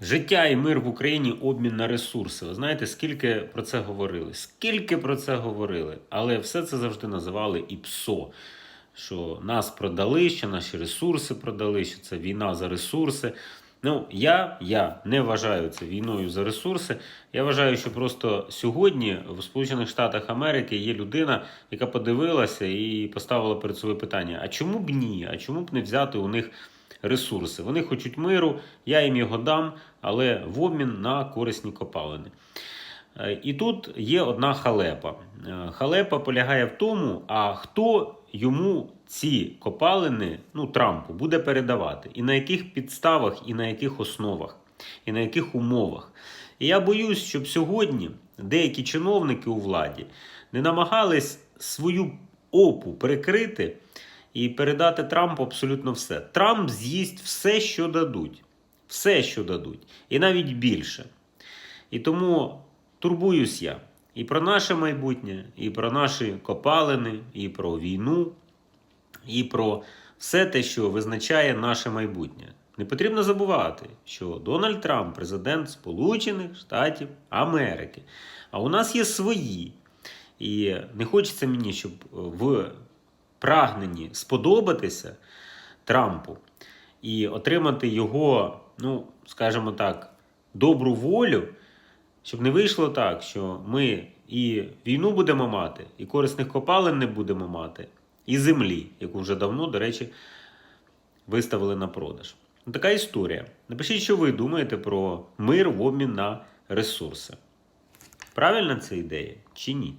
Життя і мир в Україні обмін на ресурси. Ви знаєте, скільки про це говорили? Скільки про це говорили? Але все це завжди називали і ПСО. Що нас продали, що наші ресурси продали, що це війна за ресурси. Ну, я, я не вважаю це війною за ресурси. Я вважаю, що просто сьогодні в Сполучених Штатах Америки є людина, яка подивилася і поставила перед собою питання: а чому б ні? А чому б не взяти у них ресурси? Вони хочуть миру, я їм його дам, але в обмін на корисні копалини. Е, І тут є одна халепа. Е, Халепа полягає в тому, а хто йому ці копалини, ну, Трампу, буде передавати, і на яких підставах, і на яких основах, і на яких умовах. І я боюсь, щоб сьогодні деякі чиновники у владі не намагались свою опу перекрити і передати Трампу абсолютно все. Трамп з'їсть все, що дадуть. Все, що дадуть. І навіть більше. І тому турбуюсь я і про наше майбутнє, і про наші копалини, і про війну, і про все те, що визначає наше майбутнє. Не потрібно забувати, що Дональд Трамп президент Сполучених Штатів Америки. А у нас є свої. І не хочеться мені, щоб в прагненні сподобатися Трампу і отримати його, ну, скажімо так, добру волю, щоб не вийшло так, що ми і війну будемо мати, і корисних копалин не будемо мати, і землі, яку вже давно, до речі, виставили на продаж. Ну, Така історія. Напишіть, що ви думаєте про мир в обмін на ресурси. Правильна це ідея чи ні?